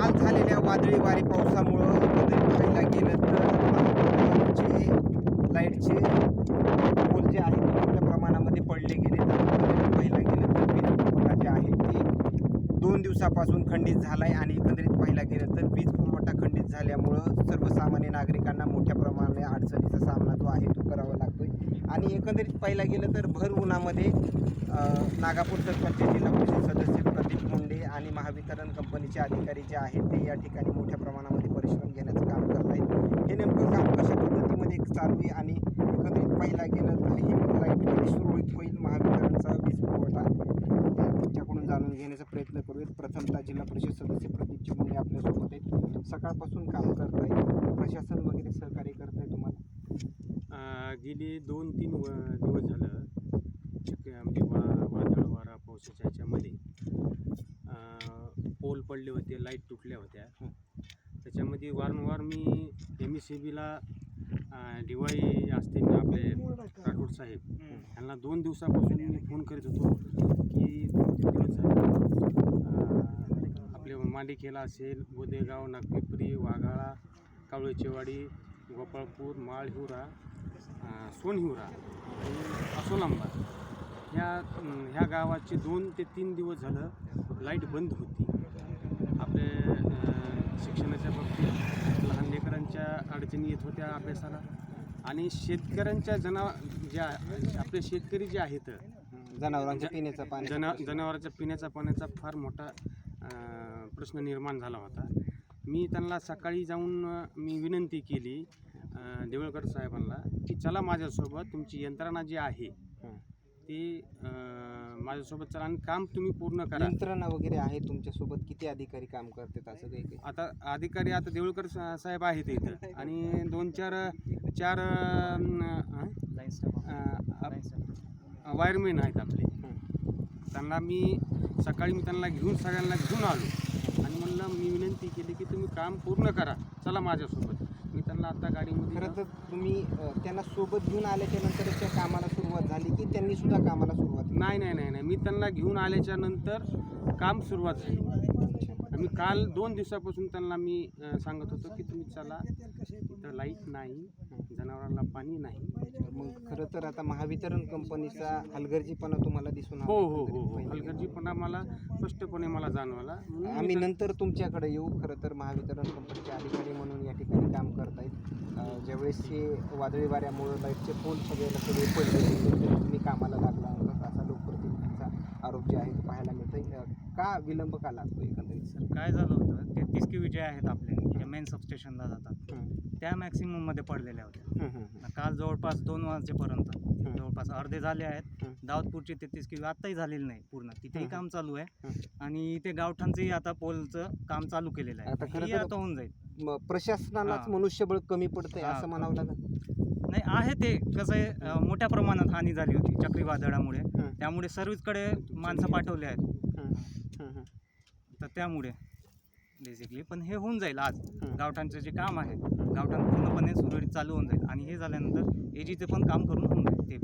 काल झालेल्या वादळी वारी पावसामुळं एकंदरीत पाहायला गेलं तर जे लाईटचे पोल जे आहेत ते मोठ्या प्रमाणामध्ये पडले गेले तर पाहायला गेलं तर वीज पुरवठा जे आहे ते दोन दिवसापासून खंडित झाला आहे आणि एकंदरीत पाहायला गेलं तर वीज पुरवठा खंडित झाल्यामुळं सर्वसामान्य नागरिकांना मोठ्या प्रमाणात अडचणीचा सामना जो आहे तो करावा लागतो आहे आणि एकंदरीत पाहायला गेलं तर भर उन्हामध्ये नागापूर सरकारचे जिल्हा परिषद सदस्य महावितरण कंपनीचे अधिकारी जे आहेत ते या ठिकाणी मोठ्या प्रमाणामध्ये परिश्रम घेण्याचं काम करत आहेत हे नेमकं काम कशा पद्धतीमध्ये चालू आहे आणि एकत्रित पाहिला गेलं तर ही लाइट सुरळीत होईल महावितरणचा वीज पुरवठा? त्यांच्याकडून जाणून घेण्याचा प्रयत्न करूयात. प्रथमतः जिल्हा परिषद सदस्य प्रदीप मुंडे आपल्यासोबत आहेत. सकाळपासून काम करत आहेत प्रशासन वगैरे सहकार्य करत आहे तुम्हाला गेली दोन तीन व दिवस झालं म्हणजे वा वादळ वारा पावसाच्या ह्याच्यामध्ये पडले होते लाइट तुटल्या होत्या. त्याच्यामध्ये वारंवार मी एम एस सी बीला दिवाळी असते ना आपले राठोड साहेब यांना दोन दिवसापासून मी फोन करीत होतो की दोन तीन दिवस झाले. अ, आपले मांडिकेला असेल बोदेगाव नागपिपरी वाघाळा कावळेचेवाडी गोपाळपूर माळहिवरा सोनहिवरा आणि असोलांबा ह्या ह्या गावाचे दोन ते तीन दिवस झालं लाइट बंद होती. आपले शिक्षणाच्या बाबतीत लहान लेकरांच्या अडचणी येत होत्या अभ्यासाला. आणि शेतकऱ्यांच्या जना ज्या आपले शेतकरी जे आहेत जनावरांच्या पिण्याचा पाणी जना जनावरांच्या पिण्याचा पाण्याचा फार मोठा प्रश्न निर्माण झाला होता. मी त्यांना सकाळी जाऊन मी विनंती केली देवळकर साहेबांना की चला माझ्यासोबत तुमची यंत्रणा जी आहे. ती अ, माझ्यासोबत चला आणि काम तुम्ही पूर्ण करा. यंत्रणा वगैरे आहे तुमच्यासोबत? किती अधिकारी काम करतात असं काही काही? आता अधिकारी आता देवळकर सा- साहेब आहेत इथं. आणि दोन चार चार वायरमॅन आहेत आपले. त्यांना मी सकाळी मी त्यांना घेऊन सगळ्यांना घेऊन आलो. आणि म्हणलं मी विनंती केली की तुम्ही काम पूर्ण करा. चला माझ्यासोबत. त्यांना आता गाडीमध्ये खरं तर तुम्ही अ, त्यांना सोबत घेऊन आल्याच्यानंतर त्या कामाला सुरुवात झाली की त्यांनी सुद्धा कामाला सुरुवात केली? नाही नाही नाही नाही. मी त्यांना घेऊन आल्याच्यानंतर काम सुरुवात झाली. मी काल दोन दिवसापासून त्यांना मी अ, सांगत होतो की तुम्ही चला. इथं लाइट नाही जनावरांना पाणी नाही. मग खरं तर आता महावितरण कंपनीचा हलगर्जीपणा तुम्हाला दिसून हो आला हो हो हो पाहिलं. हलगर्जीपणा मला स्पष्टपणे मला जाणवला. म्हणून आम्ही नंतर तुमच्याकडे येऊ. खरं तर महावितरण कंपनीचे अधिकारी म्हणून या ठिकाणी काम करतायत. अ, ज्यावेळेस हे वादळी वाऱ्यामुळं लाईटचे पोल सगळे सगळे पडले होते, तुम्ही कामाला लागला आहात असा लोकप्रतिनिधींचा आरोप जे आहे तो पाहायला मिळतोय अ, का विलंब का लागतो एकंदरीत सर? काय झालं होतं ते तीस के जे आहेत आपले जे मेन सबस्टेशनला जातात. त्या मॅक्सिमममध्ये पडलेल्या होत्या. काल जवळपास दोन वाजेपर्यंत जवळपास अर्धे झाले आहेत. दाऊदपूरचे तेहतीस के आत्ताही झालेले नाही पूर्ण. तिथेही. काम चालू आहे. आणि ते गावठाणचंही आता पोलचं काम चालू केलेलं आहे. हे आता होऊन जाईल. प्रशासनालाच. मनुष्यबळ कमी पडतंय. असं म्हणावं लागेल? नाही आहे ते. कसं आहे मोठ्या प्रमाणात हानी झाली होती चक्रीवादळामुळे. त्यामुळे सर्व्हिसकडे माणसं पाठवले आहेत. तर त्यामुळे बेसिकली पण हे होऊन जाईल आज. गावठाणचं जे काम आहे गावठाण पूर्णपणे सुरळीत चालू होऊन जाईल. आणि हे झाल्यानंतर एजीचं पण काम करून होऊन जाईल ते.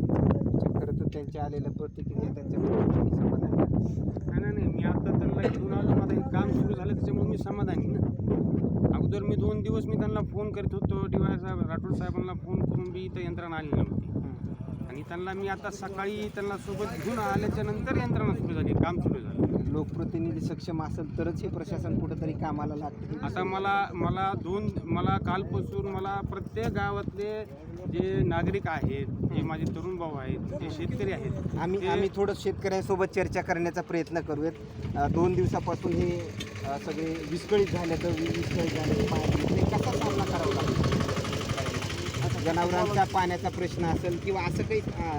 खरं तर त्यांच्या आलेल्या प्रतिक्रिया त्यांच्या. नाही नाही नाही. मी आता त्यांना घेऊन आलो. माझं हे काम सुरू झालं त्याच्यामुळे मी समाधानी ना. अगोदर मी दोन दिवस मी त्यांना फोन करत होतो. डी वाय साहेब राठोड साहेबांना फोन करून बी इथं यंत्रणा आली नव्हती. आणि त्यांना मी आता सकाळी त्यांना सोबत घेऊन आल्याच्यानंतर यंत्रणा सुरू झाली काम सुरू झालं. लोकप्रतिनिधी सक्षम असेल तरच हे प्रशासन कुठंतरी कामाला लागते. आता मला मला दोन मला कालपासून मला प्रत्येक गावातले जे नागरिक आहेत जे माझे तरुण भाऊ आहेत जे शेतकरी आहेत आम्ही आम्ही थोडं शेतकऱ्यांसोबत चर्चा करण्याचा प्रयत्न करूयात. दोन दिवसापासून हे सगळे विस्कळीत झाले तर विस्कळीत झाले कसा सामना करावा लागतो? जनावरांचा पाण्याचा प्रश्न असेल किंवा असं काही अ,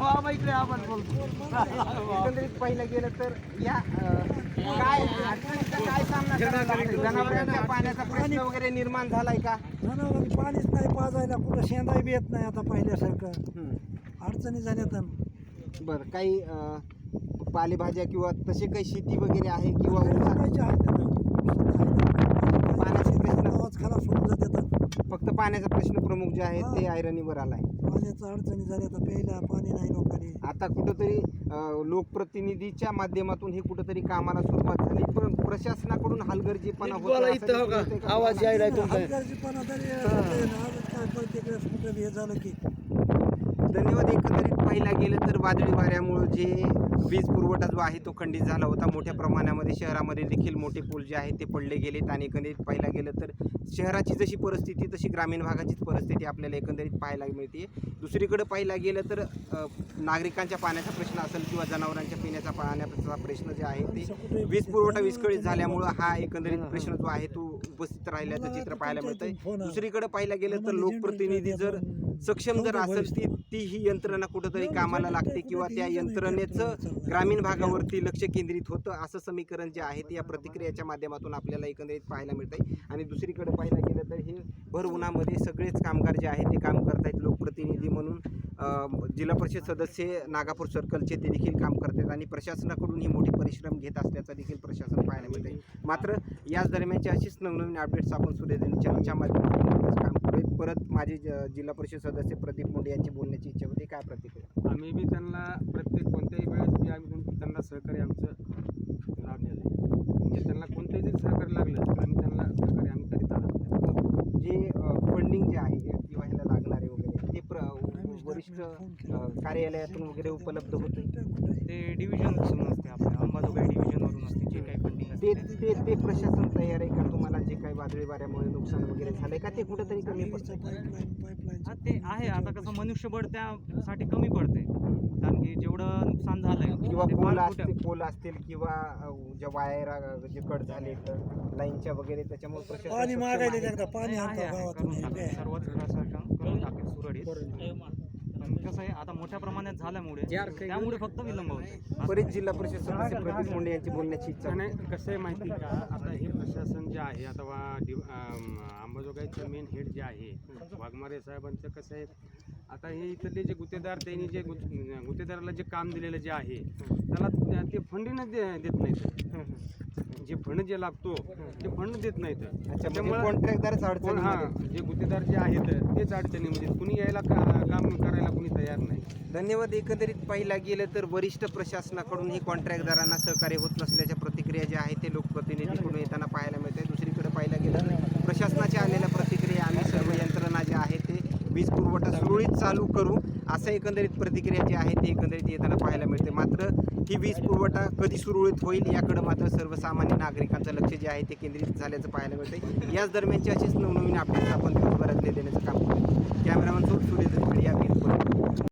एकंदरीत पाहिलं गेलं तर या अ, काय अडचणीचा काय सामना करावा लागतो जनावरांच्या पाण्याचा प्रश्न वगैरे निर्माण झालाय का? जनावरांनी पाणीच नाही पाजायला कुठं शेंदाही बी येत नाही आता पहिल्यासारखं. हं. अडचणी झाल्या तर. बरं काही अ, पालेभाज्या किंवा तसे काही शेती वगैरे आहे किंवा ऊसा- करायचे आहेत ना. पाण्याचे प्रश्न. आवाज खराब होऊन जातात फक्त पाण्याचा प्रश्न प्रमुख जे आहे ते ऐरणीवर आलाय. पाण्याचा अडचणी झाल्या आता प्यायला पाणी नाही लोकांनी. आता कुठंतरी अं, लोकप्रतिनिधीच्या माध्यमातून हे कुठंतरी कामाला सुरुवात झाली. पण प्रशासनाकडून हलगर्जीपणा होतो का? आवाज? यायला तुमचा. हलगर्जीपणा तरी होतोय ना. आज काय प्रत्येक वेळेस कुठं बी हे झालं की. धन्यवाद एकंदरीत पाहिला गेलं तर वादळी वाऱ्यामुळं जे वीज पुरवठा जो आहे तो खंडित झाला होता. मोठ्या प्रमाणामध्ये शहरामध्ये देखील मोठे पूल जे आहेत ते पडले गेलेत आणि एकंदरीत पाहिला गेलं तर शहराची जशी परिस्थिती तशी ग्रामीण भागाचीच परिस्थिती आपल्याला एकंदरीत पाहायला मिळते दुसरीकडे पाहिला गेलं तर नागरिकांच्या पाण्याचा प्रश्न असेल किंवा जनावरांच्या पिण्याचा पाण्याचा प्रश्न जे आहे ते वीज पुरवठा विस्कळीत झाल्यामुळं हा एकंदरीत प्रश्न जो आहे तो उपस्थित राहिल्याचं चित्र पाहायला मिळतं दुसरीकडे पाहायला गेलं तर लोकप्रतिनिधी जर सक्षम जर असेल ती ती ही यंत्रणा कुठंतरी कामाला लागते किंवा त्या यंत्रणेचं ग्रामीण भागावरती लक्ष केंद्रित होतं असं समीकरण जे आहे ते या प्रतिक्रियाच्या माध्यमातून आपल्याला एकंदरीत पाहायला मिळतंय. आणि दुसरीकडे पाहायला गेलं तर हे भर उन्हामध्ये सगळेच कामगार जे आहे ते काम करतायत लोकप्रतिनिधी म्हणून. जिल्हा परिषद सदस्य नागापूर सर्कलचे ते देखील काम करतात आणि प्रशासनाकडून ही मोठी परिश्रम घेत असल्याचं देखील प्रशासन पाहायला मिळतंय. मात्र याच दरम्यानची अशीच नवनवीन अपडेट्स आपण सूर्यजन चॅनलच्या माध्यमातून काम करूया परत माझे ज- जिल्हा परिषद सदस्य प्रदीप मुंडे यांची बोलण्याची इच्छा होती. काय प्रतिक्रिया? आम्ही बी त्यांना प्रत्येक कोणत्याही वेळेस बी आम्ही त्यां- त्यांना सहकार्य आमचं लाभलेलं आहे. म्हणजे त्यांना कोणतंही जरी सहकार्य लागलं तर आम्ही त्यांना सहकार्य आम्ही करीत आहोत. जे फंडिंग जे आहे जे किंवा ह्याला लागणारे वगैरे ते प्र वरिष्ठ कार्यालयातून वगैरे उपलब्ध होते. ते डिव्हिजनपासून असते आपल्या अंबाजोगाई डिव्हिजनवरून असते जे काही फंडिंग ते असते ते ते प्रशासन तयार आहे का? तुम्हाला जे काही वादळी वाऱ्यामुळे नुकसान वगैरे झालंय का? ते कुठेतरी कमी पडतं हा ते आहे. आता कसं मनुष्यबळ त्यासाठी कमी पडते कारण की जेवढं नुकसान झालंय किंवा ते पोल असतील पोल असतील किंवा ज्या वायर जे कट झाले तर लाईनच्या वगैरे त्याच्यामुळे प्रशासन पाणी मागायले पाणी गावातून करून हे टाकेल. काय. सर्वच प्रशासन करून टाकेल सुरळीत. कसं आहे आता मोठ्या प्रमाणात झाल्यामुळे त्यामुळे फक्त विलंब होतो बरेच जिल्हा परिषद सदस्य प्रदीप मुंडे यांची बोलण्याची इच्छा होती. कसं आहे माहिती आहे का? आता हे प्रशासन जे आहे आता अंबाजोगाईचं मेन हेड जे आहे वाघमारे साहेबांचं कसं आहे आता हे इथले जे गुत्तेदार त्यांनी जे गुत- गुत्तेदाराला जे काम दिलेलं जे आहे त्याला त्या- ते फंडीनं दे देत नाहीत. जे फंड जे लागतो ते फंड देत नाहीत. अच्छा म्हणजे त्यामुळं- कॉन्ट्रॅक्टदारच कोण हा अडचण जे गुत्तेदार जे आहेत तेच अडचणीमध्ये. कुणी यायला का- काम करायला कुणी तयार नाही. धन्यवाद एकंदरीत पाहिला गेलं तर वरिष्ठ प्रशासनाकडून ही कॉन्ट्रॅक्टदारांना सहकार्य होत नसल्याच्या प्रतिक्रिया ज्या आहेत ते लोकप्रतिनिधीकडून येताना पाहायला मिळते दुसरीकडे पाहायला गेलं प्रशासनाच्या आलेल्या प्रतिक्रिया आम्ही सर्व यंत्रणा ज्या आहेत ते वीज पुरवठा सुरळीत चालू करू असं एकंदरीत प्रतिक्रिया जी आहे ती एकंदरीत येताना पाहायला मिळते. मात्र ही वीज पुरवठा कधी सुरळीत होईल याकडे मात्र सर्वसामान्य नागरिकांचं लक्ष जे आहे ते केंद्रित झाल्याचं पाहायला मिळते याच दरम्यानची अशीच नवनवीन अपडेट्स आपण दिवसभरातले देण्याचं काम कॅमेरामन सोड सूर्य या वीज